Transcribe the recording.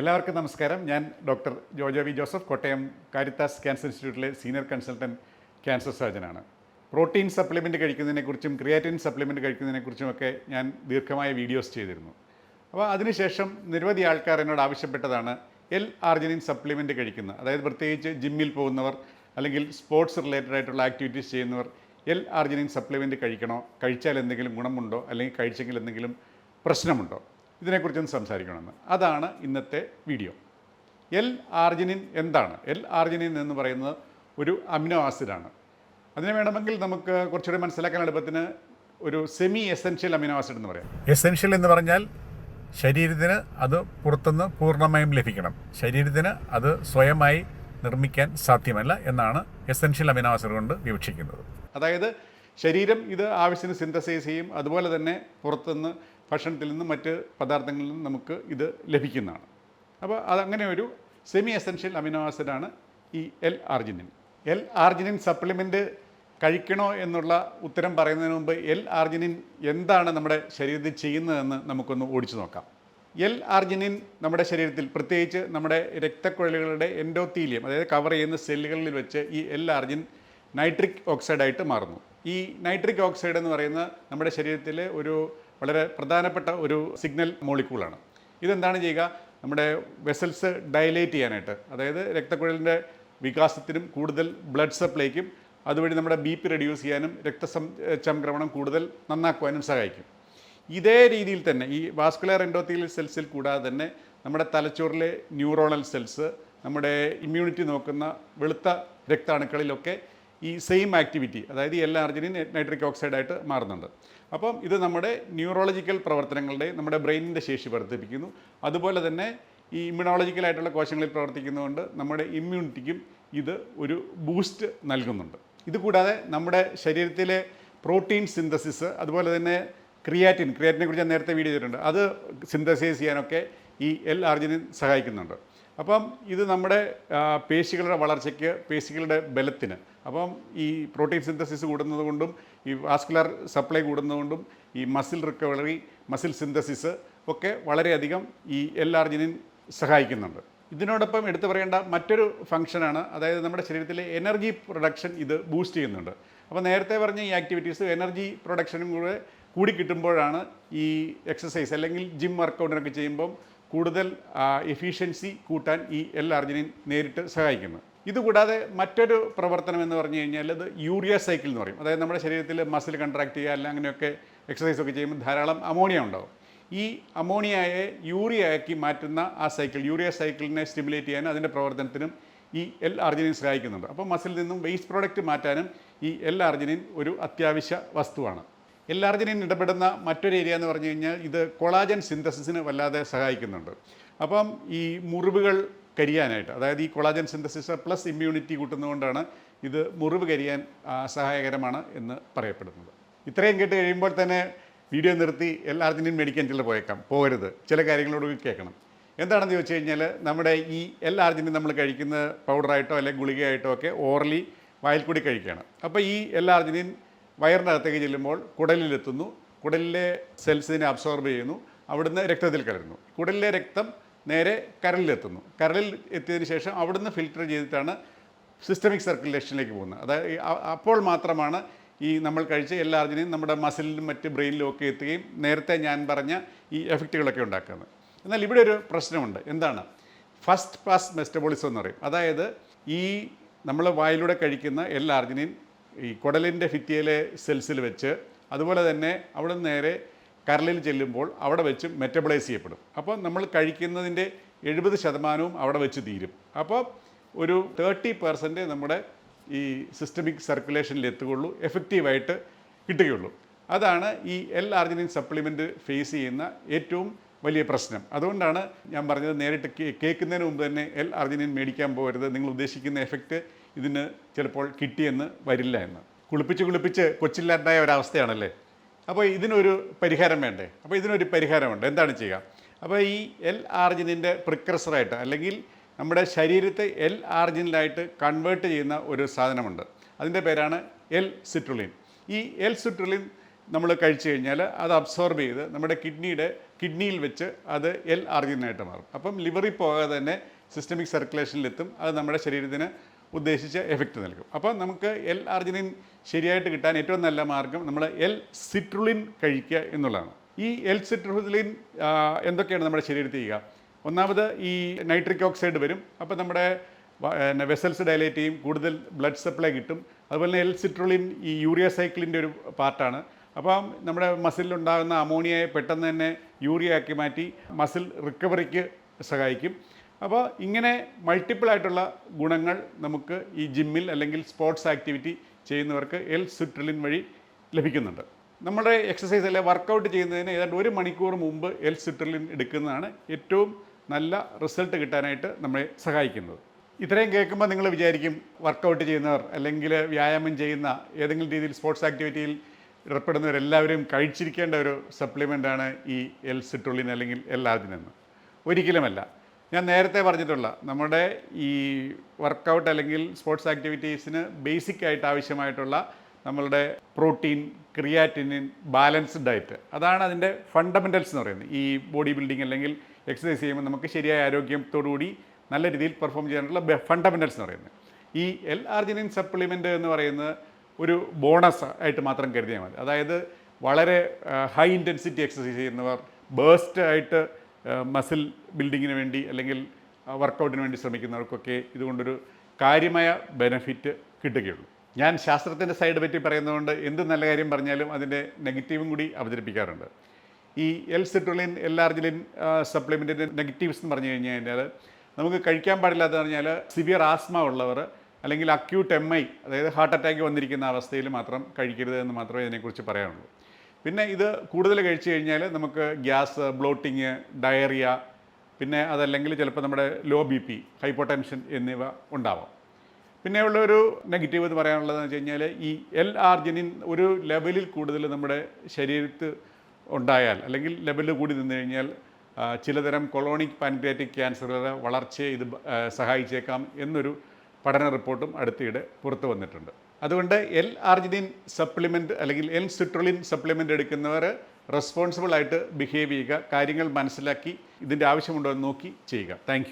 എല്ലാവർക്കും നമസ്കാരം. ഞാൻ doctor Jojo V Joseph Kottayam Caritas cancer ഇൻസ്റ്റിറ്റ്യൂട്ടിലെ സീനിയർ കൺസൾട്ടന്റ് ക്യാൻസർ സർജനാണ്. പ്രോട്ടീൻ സപ്ലിമെന്റ് കഴിക്കുന്നതിനെക്കുറിച്ചും ക്രിയാറ്റിൻ സപ്ലിമെന്റ് കഴിക്കുന്നതിനെക്കുറിച്ചുമൊക്കെ ഞാൻ ദീർഘമായ വീഡിയോസ് ചെയ്തിരുന്നു. അപ്പോൾ അതിനുശേഷം നിരവധി ആൾക്കാർ എന്നോട് ആവശ്യപ്പെട്ടതാണ് എൽ ആർജിനിൻ സപ്ലിമെന്റ് കഴിക്കുന്ന അതായത് പ്രത്യേകിച്ച് ജിമ്മിൽ പോകുന്നവർ അല്ലെങ്കിൽ സ്പോർട്സ് റിലേറ്റഡ് ആയിട്ടുള്ള ആക്ടിവിറ്റീസ് ചെയ്യുന്നവർ എൽ ആർജിനിൻ സപ്ലിമെന്റ് കഴിക്കണോ? കഴിച്ചാൽ എന്തെങ്കിലും ഗുണമുണ്ടോ? അല്ലെങ്കിൽ കഴിച്ചെങ്കിൽ എന്തെങ്കിലും പ്രശ്നമുണ്ടോ? ഇതിനെക്കുറിച്ചൊന്ന് സംസാരിക്കണമെന്ന്. അതാണ് ഇന്നത്തെ വീഡിയോ. എൽ ആർജിനിൻ എന്താണ്? എൽ ആർജിനിൻ എന്ന് പറയുന്നത് ഒരു അമിനോ ആസിഡാണ്. അതിനെ വേണമെങ്കിൽ നമുക്ക് കുറച്ചുകൂടി മനസ്സിലാക്കാൻ എളുപ്പത്തിന് ഒരു സെമി എസെൻഷ്യൽ അമിനോ ആസിഡ് എന്ന് പറയാം. എസെൻഷ്യൽ എന്ന് പറഞ്ഞാൽ ശരീരത്തിന് അത് പുറത്തുനിന്ന് പൂർണമായും ലഭിക്കണം. ശരീരത്തിന് അത് സ്വയമായി നിർമ്മിക്കാൻ സാധ്യമല്ല എന്നാണ് എസെൻഷ്യൽ അമിനോ ആസിഡ് കൊണ്ട് വിവക്ഷിക്കുന്നത്. അതായത് ശരീരം ഇത് ആവശ്യത്തിന് സിന്തസൈസ് ചെയ്യും. അതുപോലെ തന്നെ പുറത്തുനിന്ന് ഭക്ഷണത്തിൽ നിന്നും മറ്റ് പദാർത്ഥങ്ങളിൽ നിന്നും നമുക്ക് ഇത് ലഭിക്കുന്നതാണ്. അപ്പോൾ അതങ്ങനെ ഒരു സെമി എസെൻഷ്യൽ അമിനോ ആസിഡാണ് ഈ L arginine L arginine supplement കഴിക്കണോ എന്നുള്ള ഉത്തരം പറയുന്നതിന് മുമ്പ് എൽ ആർജിനിൻ എന്താണ് നമ്മുടെ ശരീരത്തിൽ ചെയ്യുന്നതെന്ന് നമുക്കൊന്ന് ഓടിച്ചു നോക്കാം. എൽ ആർജിനിൻ നമ്മുടെ ശരീരത്തിൽ പ്രത്യേകിച്ച് നമ്മുടെ രക്തക്കുഴലുകളുടെ എൻഡോത്തീലിയം അതായത് കവർ ചെയ്യുന്ന സെല്ലുകളിൽ വെച്ച് ഈ എൽ ആർജിൻ നൈട്രിക് ഓക്സൈഡായിട്ട് മാറുന്നു. ഈ നൈട്രിക് ഓക്സൈഡ് എന്ന് പറയുന്ന നമ്മുടെ ശരീരത്തിലെ ഒരു വളരെ പ്രധാനപ്പെട്ട ഒരു സിഗ്നൽ മോളിക്കൂളാണ്. ഇതെന്താണ് ചെയ്യുക? നമ്മുടെ വെസൽസ് ഡയലേറ്റ് ചെയ്യാനായിട്ട്. അതായത് രക്തക്കുഴലിന്റെ വികാസത്തിനും കൂടുതൽ ബ്ലഡ് സപ്ലൈക്കും അതുവഴി നമ്മുടെ ബി പി റെഡ്യൂസ് ചെയ്യാനും രക്തസം ചംക്രമണം കൂടുതൽ നന്നാക്കുവാനും സഹായിക്കും. ഇതേ രീതിയിൽ തന്നെ ഈ വാസ്കുലർ എൻഡോത്തീലിയൽ സെൽസിൽ കൂടാതെ തന്നെ നമ്മുടെ തലച്ചോറിലെ ന്യൂറോണൽ സെൽസ് നമ്മുടെ ഇമ്മ്യൂണിറ്റി നോക്കുന്ന വെളുത്ത രക്താണുക്കളിലൊക്കെ ഈ സെയിം ആക്ടിവിറ്റി അതായത് എല്ലാ അർജിനിൻ നൈട്രിക് ഓക്സൈഡായിട്ട് മാറുന്നുണ്ട്. അപ്പം ഇത് നമ്മുടെ ന്യൂറോളജിക്കൽ പ്രവർത്തനങ്ങളുടെ നമ്മുടെ ബ്രെയിനിന്റെ ശേഷി വർദ്ധിപ്പിക്കുന്നു. അതുപോലെ തന്നെ ഈ ഇമ്മ്യൂണോളജിക്കലായിട്ടുള്ള കോശങ്ങളിൽ പ്രവർത്തിക്കുന്നതുകൊണ്ട് നമ്മുടെ ഇമ്മ്യൂണിറ്റിക്കും ഇത് ഒരു ബൂസ്റ്റ് നൽകുന്നുണ്ട്. ഇതുകൂടാതെ നമ്മുടെ ശരീരത്തിലെ പ്രോട്ടീൻ സിന്തസിസ് അതുപോലെ തന്നെ ക്രിയാറ്റിൻ ക്രിയാറ്റിനെ കുറിച്ച് ഞാൻ നേരത്തെ വീഡിയോ ചെയ്തിട്ടുണ്ട്. അത് സിന്തസൈസ് ചെയ്യാനൊക്കെ ഈ എൽ ആർജിനിൻ സഹായിക്കുന്നുണ്ട്. അപ്പം ഇത് നമ്മുടെ പേശികളുടെ വളർച്ചയ്ക്ക് പേശികളുടെ ബലത്തിന്. അപ്പം ഈ പ്രോട്ടീൻ സിന്തസിസ് കൂടുന്നതുകൊണ്ടും ഈ വാസ്കുലർ സപ്ലൈ കൂടുന്നതുകൊണ്ടും ഈ മസിൽ റിക്കവറി മസിൽ സിന്തസിസ് ഒക്കെ വളരെയധികം ഈ എൽ ആർജിനിൻ സഹായിക്കുന്നുണ്ട്. ഇതിനോടൊപ്പം എടുത്തു പറയേണ്ട മറ്റൊരു ഫംഗ്ഷനാണ് അതായത് നമ്മുടെ ശരീരത്തിലെ എനർജി പ്രൊഡക്ഷൻ ഇത് ബൂസ്റ്റ് ചെയ്യുന്നുണ്ട്. അപ്പോൾ നേരത്തെ പറഞ്ഞ ഈ ആക്ടിവിറ്റീസ് എനർജി പ്രൊഡക്ഷനും കൂടെ കൂടി കിട്ടുമ്പോഴാണ് ഈ എക്സസൈസ് അല്ലെങ്കിൽ ജിം വർക്കൗട്ടിനൊക്കെ ചെയ്യുമ്പം കൂടുതൽ എഫിഷ്യൻസി കൂട്ടാൻ ഈ എൽ അർജിനിൻ നേരിട്ട് സഹായിക്കുന്നു. ഇതുകൂടാതെ മറ്റൊരു പ്രവർത്തനം എന്ന് പറഞ്ഞു കഴിഞ്ഞാൽ അത് യൂറിയ സൈക്കിൾ എന്ന് പറയും. അതായത് നമ്മുടെ ശരീരത്തിൽ മസിൽ കൺട്രാക്ട് ചെയ്യുക അല്ലെങ്കിൽ അങ്ങനെയൊക്കെ എക്സസൈസ് ഒക്കെ ചെയ്യുമ്പോൾ ധാരാളം അമോണിയ ഉണ്ടാവും. ഈ അമോണിയയെ യൂറിയയാക്കി മാറ്റുന്ന ആ സൈക്കിൾ യൂറിയ സൈക്കിളിനെ സ്റ്റിമുലേറ്റ് ചെയ്യാനും അതിന്റെ പ്രവർത്തനത്തിനും ഈ എൽ അർജിനിൻ സഹായിക്കുന്നുണ്ട്. അപ്പോൾ മസിൽ നിന്നും വേസ്റ്റ് പ്രോഡക്റ്റ് മാറ്റാനും ഈ എൽ അർജിനിൻ ഒരു അത്യാവശ്യ വസ്തുവാണ്. എൽ അർജിനിൻ ഇടപെടുന്ന മറ്റൊരു ഏരിയ എന്ന് പറഞ്ഞു കഴിഞ്ഞാൽ ഇത് കൊളാജൻ സിന്തസിസിന് വല്ലാതെ സഹായിക്കുന്നുണ്ട്. അപ്പം ഈ മുറിവുകൾ കരിയാനായിട്ട് അതായത് ഈ കൊളാജൻ സിന്തസിസ് പ്ലസ് ഇമ്മ്യൂണിറ്റി കൂട്ടുന്നതുകൊണ്ടാണ് ഇത് മുറിവ് കരിയാൻ സഹായകരമാണ് എന്ന് പറയപ്പെടുന്നത്. ഇത്രയും കേട്ട് കഴിയുമ്പോൾ തന്നെ വീഡിയോ നിർത്തി എല്ലാ അർജന്റീൻ മെഡിക്കൽ സെന്ററിൽ പോയേക്കാം. പോകരുത്. ചില കാര്യങ്ങളോട് കേൾക്കണം. എന്താണെന്ന് ചോദിച്ചു കഴിഞ്ഞാൽ നമ്മുടെ ഈ എല്ലാ നമ്മൾ കഴിക്കുന്ന പൗഡറായിട്ടോ അല്ലെങ്കിൽ ഗുളികയായിട്ടോ ഒക്കെ ഓറലി വായിൽ കൂടി കഴിക്കുകയാണ്. അപ്പോൾ ഈ എല്ലാ അർജന്റീൻ വയറിനകത്തേക്ക് ചെല്ലുമ്പോൾ കുടലിലെത്തുന്നു. കുടലിലെ സെൽസിനെ അബ്സോർബ് ചെയ്യുന്നു. അവിടുന്ന് രക്തത്തിൽ കലരുന്നു. കുടലിലെ രക്തം നേരെ കരളിലെത്തുന്നു. കരളിൽ എത്തിയതിന് ശേഷം അവിടുന്ന് ഫിൽറ്റർ ചെയ്തിട്ടാണ് സിസ്റ്റമിക് സർക്കുലേഷനിലേക്ക് പോകുന്നത്. അതായത് അപ്പോൾ മാത്രമാണ് ഈ നമ്മൾ കഴിച്ച എല്ലാ നമ്മുടെ മസിലിലും മറ്റ് ബ്രെയിനിലും ഒക്കെ എത്തുകയും നേരത്തെ ഞാൻ പറഞ്ഞ ഈ എഫക്റ്റുകളൊക്കെ ഉണ്ടാക്കുന്നത്. എന്നാൽ ഇവിടെ ഒരു പ്രശ്നമുണ്ട്. എന്താണ്? ഫസ്റ്റ് പാസ് മെസ്റ്റബോളിസം എന്ന് പറയും. അതായത് ഈ നമ്മൾ വായിലൂടെ കഴിക്കുന്ന എല്ലാ അർജിനെയും ഈ കുടലിന്റെ ഭിത്തിയിലെ സെൽസിൽ വെച്ച് അതുപോലെ തന്നെ അവിടെ നേരെ കരളിൽ ചെല്ലുമ്പോൾ അവിടെ വെച്ച് മെറ്റബിളൈസ് ചെയ്യപ്പെടും. അപ്പോൾ നമ്മൾ കഴിക്കുന്നതിന്റെ എഴുപത് ശതമാനവും അവിടെ വെച്ച് തീരും. അപ്പോൾ ഒരു തേർട്ടി പെർസെന്റ് നമ്മുടെ ഈ സിസ്റ്റമിക് സർക്കുലേഷനിൽ എത്തുകയുള്ളൂ എഫക്റ്റീവായിട്ട് കിട്ടുകയുള്ളൂ. അതാണ് ഈ എൽ ആർജിനിൻ സപ്ലിമെന്റ് ഫേസ് ചെയ്യുന്ന ഏറ്റവും വലിയ പ്രശ്നം. അതുകൊണ്ടാണ് ഞാൻ പറഞ്ഞത് നേരിട്ട് കേൾക്കുന്നതിന് മുമ്പ് തന്നെ എൽ ആർജിനിൻ മേടിക്കാൻ പോകരുത് നിങ്ങൾ ഉദ്ദേശിക്കുന്ന എഫക്റ്റ് ഇതിന് ചിലപ്പോൾ കിട്ടിയെന്ന് വരില്ല എന്ന്. കുളിപ്പിച്ച് കുളിപ്പിച്ച് കൊച്ചില്ലാണ്ടായ ഒരവസ്ഥയാണല്ലേ? അപ്പോൾ ഇതിനൊരു പരിഹാരം വേണ്ടേ? അപ്പോൾ ഇതിനൊരു പരിഹാരമുണ്ട് എന്താണ് ചെയ്യുക? അപ്പോൾ ഈ എൽ ആർജിനിന്റെ പ്രിക്രസറായിട്ട് അല്ലെങ്കിൽ നമ്മുടെ ശരീരത്തെ എൽ ആർജിനിലായിട്ട് കൺവേർട്ട് ചെയ്യുന്ന ഒരു സാധനമുണ്ട്. അതിന്റെ പേരാണ് എൽ സിട്രുലിൻ ഈ എൽ സിട്രുലിൻ നമ്മൾ കഴിച്ചു കഴിഞ്ഞാൽ അത് അബ്സോർബ് ചെയ്ത് നമ്മുടെ കിഡ്നിയുടെ കിഡ്നിയിൽ വെച്ച് അത് എൽ ആർജിനായിട്ട് മാറും. അപ്പം ലിവറിൽ പോകാതെ തന്നെ സിസ്റ്റമിക് സർക്കുലേഷനിലെത്തും അത് നമ്മുടെ ശരീരത്തിന് ഉദ്ദേശിച്ച എഫക്റ്റ് നൽകും. അപ്പോൾ നമുക്ക് എൽ ആർജിനിൻ ശരിയായിട്ട് കിട്ടാൻ ഏറ്റവും നല്ല മാർഗം നമ്മൾ എൽ സിട്രുളിൻ കഴിക്കുക എന്നുള്ളതാണ്. ഈ എൽ സിട്രുലിൻ എന്തൊക്കെയാണ് നമ്മുടെ ശരീരത്തിൽ ചെയ്യുക? ഒന്നാമത് ഈ നൈട്രിക് ഓക്സൈഡ് വരും. അപ്പോൾ നമ്മുടെ വെസൽസ് ഡയലേറ്റ് ചെയ്യും. കൂടുതൽ ബ്ലഡ് സപ്ലൈ കിട്ടും. അതുപോലെ തന്നെ എൽ സിട്രുളിൻ ഈ യൂറിയ സൈക്കിളിന്റെ ഒരു പാർട്ടാണ് അപ്പം നമ്മുടെ മസിലുണ്ടാകുന്ന അമോണിയയെ പെട്ടെന്ന് തന്നെ യൂറിയ ആക്കി മാറ്റി മസിൽ റിക്കവറിക്ക് സഹായിക്കും. അപ്പോൾ ഇങ്ങനെ മൾട്ടിപ്പിൾ ആയിട്ടുള്ള ഗുണങ്ങൾ നമുക്ക് ഈ ജിമ്മിൽ അല്ലെങ്കിൽ സ്പോർട്സ് ആക്ടിവിറ്റി ചെയ്യുന്നവർക്ക് എൽ സിട്രുലിൻ വഴി ലഭിക്കുന്നുണ്ട്. നമ്മുടെ എക്സസൈസ് അല്ലെ വർക്കൗട്ട് ചെയ്യുന്നതിന് ഏതാണ്ട് ഒരു മണിക്കൂർ മുമ്പ് എൽ സുട്രലിൻ എടുക്കുന്നതാണ് ഏറ്റവും നല്ല റിസൾട്ട് കിട്ടാനായിട്ട് നമ്മളെ സഹായിക്കുന്നത്. ഇത്രയും കേൾക്കുമ്പോൾ നിങ്ങൾ വിചാരിക്കും വർക്കൗട്ട് ചെയ്യുന്നവർ അല്ലെങ്കിൽ വ്യായാമം ചെയ്യുന്ന ഏതെങ്കിലും രീതിയിൽ സ്പോർട്സ് ആക്ടിവിറ്റിയിൽ ഏർപ്പെടുന്നവരെല്ലാവരും കഴിച്ചിരിക്കേണ്ട ഒരു സപ്ലിമെന്റാണ് ഈ എൽ സിട്രുലിൻ അല്ലെങ്കിൽ എൽ ആർജിനെന്ന് ഒരിക്കലുമല്ല. ഞാൻ നേരത്തെ പറഞ്ഞിട്ടുള്ള നമ്മുടെ ഈ വർക്കൗട്ട് അല്ലെങ്കിൽ സ്പോർട്സ് ആക്ടിവിറ്റീസിന് ബേസിക് ആയിട്ട് ആവശ്യമായിട്ടുള്ള നമ്മളുടെ പ്രോട്ടീൻ ക്രിയാറ്റിനിൻ ബാലൻസ്ഡ് ഡയറ്റ് അതാണ് അതിന്റെ ഫണ്ടമെന്റൽസ് എന്ന് പറയുന്നത്. ഈ ബോഡി ബിൽഡിംഗ് അല്ലെങ്കിൽ എക്സസൈസ് ചെയ്യുമ്പോൾ നമുക്ക് ശരിയായ ആരോഗ്യത്തോടു കൂടി നല്ല രീതിയിൽ പെർഫോം ചെയ്യാനുള്ള ഫണ്ടമെന്റൽസ് എന്ന് പറയുന്നത്. ഈ എൽ ആർജിനിൻ സപ്ലിമെന്റ് എന്ന് പറയുന്നത് ഒരു ബോണസ് ആയിട്ട് മാത്രം കരുതിയാൽ മതി. അതായത് വളരെ ഹൈ ഇന്റൻസിറ്റി എക്സസൈസ് ചെയ്യുന്നവർ ബേസ്റ്റ് ആയിട്ട് മസിൽ ബിൽഡിങ്ങിന് വേണ്ടി അല്ലെങ്കിൽ വർക്കൗട്ടിന് വേണ്ടി ശ്രമിക്കുന്നവർക്കൊക്കെ ഇതുകൊണ്ടൊരു കാര്യമായ ബെനഫിറ്റ് കിട്ടുകയുള്ളൂ. ഞാൻ ശാസ്ത്രത്തിന്റെ സൈഡ് പറ്റി പറയുന്നതുകൊണ്ട് എന്ത് നല്ല കാര്യം പറഞ്ഞാലും അതിന്റെ നെഗറ്റീവും കൂടി അവതരിപ്പിക്കാറുണ്ട്. ഈ എൽ സിട്രുലിൻ എൽ ആർജിലിൻ സപ്ലിമെന്റിന്റെ നെഗറ്റീവ്സ് എന്ന് പറഞ്ഞു കഴിഞ്ഞു കഴിഞ്ഞാൽ നമുക്ക് കഴിക്കാൻ പാടില്ലാത്തത് പറഞ്ഞാൽ സിവിയർ ആസ്മ ഉള്ളവർ അല്ലെങ്കിൽ അക്യൂട്ട് എം ഐ അതായത് ഹാർട്ട് അറ്റാക്ക് വന്നിരിക്കുന്ന അവസ്ഥയിൽ മാത്രം കഴിക്കരുത് എന്ന് മാത്രമേ ഇതിനെക്കുറിച്ച് പറയാനുള്ളൂ. പിന്നെ ഇത് കൂടുതൽ കഴിച്ചു കഴിഞ്ഞാൽ നമുക്ക് ഗ്യാസ് ബ്ലോട്ടിങ് ഡയറിയ പിന്നെ അതല്ലെങ്കിൽ ചിലപ്പോൾ നമ്മുടെ ലോ ബി പി ഹൈപ്പോടെൻഷൻ എന്നിവ ഉണ്ടാവാം. പിന്നെ ഒരു നെഗറ്റീവ് എന്ന് പറയാനുള്ളതെന്ന് വെച്ച് കഴിഞ്ഞാൽ ഈ എൽ ആർജിനിൻ ഒരു ലെവലിൽ കൂടുതൽ നമ്മുടെ ശരീരത്ത് ഉണ്ടായാൽ അല്ലെങ്കിൽ ലെവലിൽ കൂടി നിന്ന് കഴിഞ്ഞാൽ ചിലതരം കൊളോണിക് പാൻക്രിയാറ്റിക് ക്യാൻസറുകളുടെ വളർച്ചയെ ഇത് സഹായിച്ചേക്കാം എന്നൊരു പഠന റിപ്പോർട്ടും അടുത്തിടെ പുറത്തു വന്നിട്ടുണ്ട്. അതുകൊണ്ട് എൽ ആർജിനിൻ സപ്ലിമെന്റ് അല്ലെങ്കിൽ എൽ സിട്രോളിൻ സപ്ലിമെന്റ് എടുക്കുന്നവർ റെസ്പോൺസിബിൾ ആയിട്ട് ബിഹേവ് ചെയ്യുക കാര്യങ്ങൾ മനസ്സിലാക്കി ഇതിന്റെ ആവശ്യമുണ്ടോ എന്ന് നോക്കി ചെയ്യുക. താങ്ക്